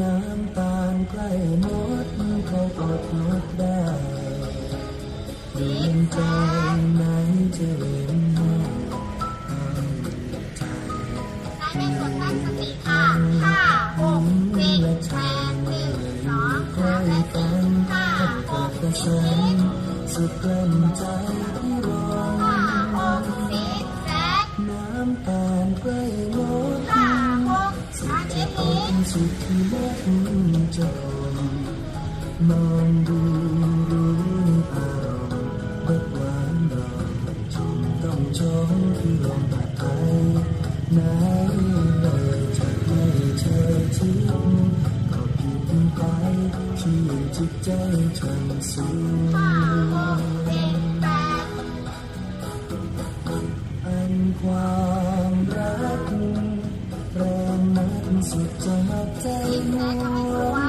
น้ำตาลใกล้หมดเขาอดงดได้ดวงใจไหนจะเห็นหน้าใจได้ไม่กดตั้งสติค่ะห้าหกเจ็ดแปดหนึ่งสองสามและสี่ห้าหกเจ็ดสุดกลั้นใจที่รอ สุดที่เล็กจะทนมองดูรู้อารมณ์เบิกหวานดอกจนต้องจองที่ลมผัดไทยไหนเลยจะไม่เธอทิ้งก็ผิดไปที่จิตใจฉันสูงอันความ สุดจะหักใจมัว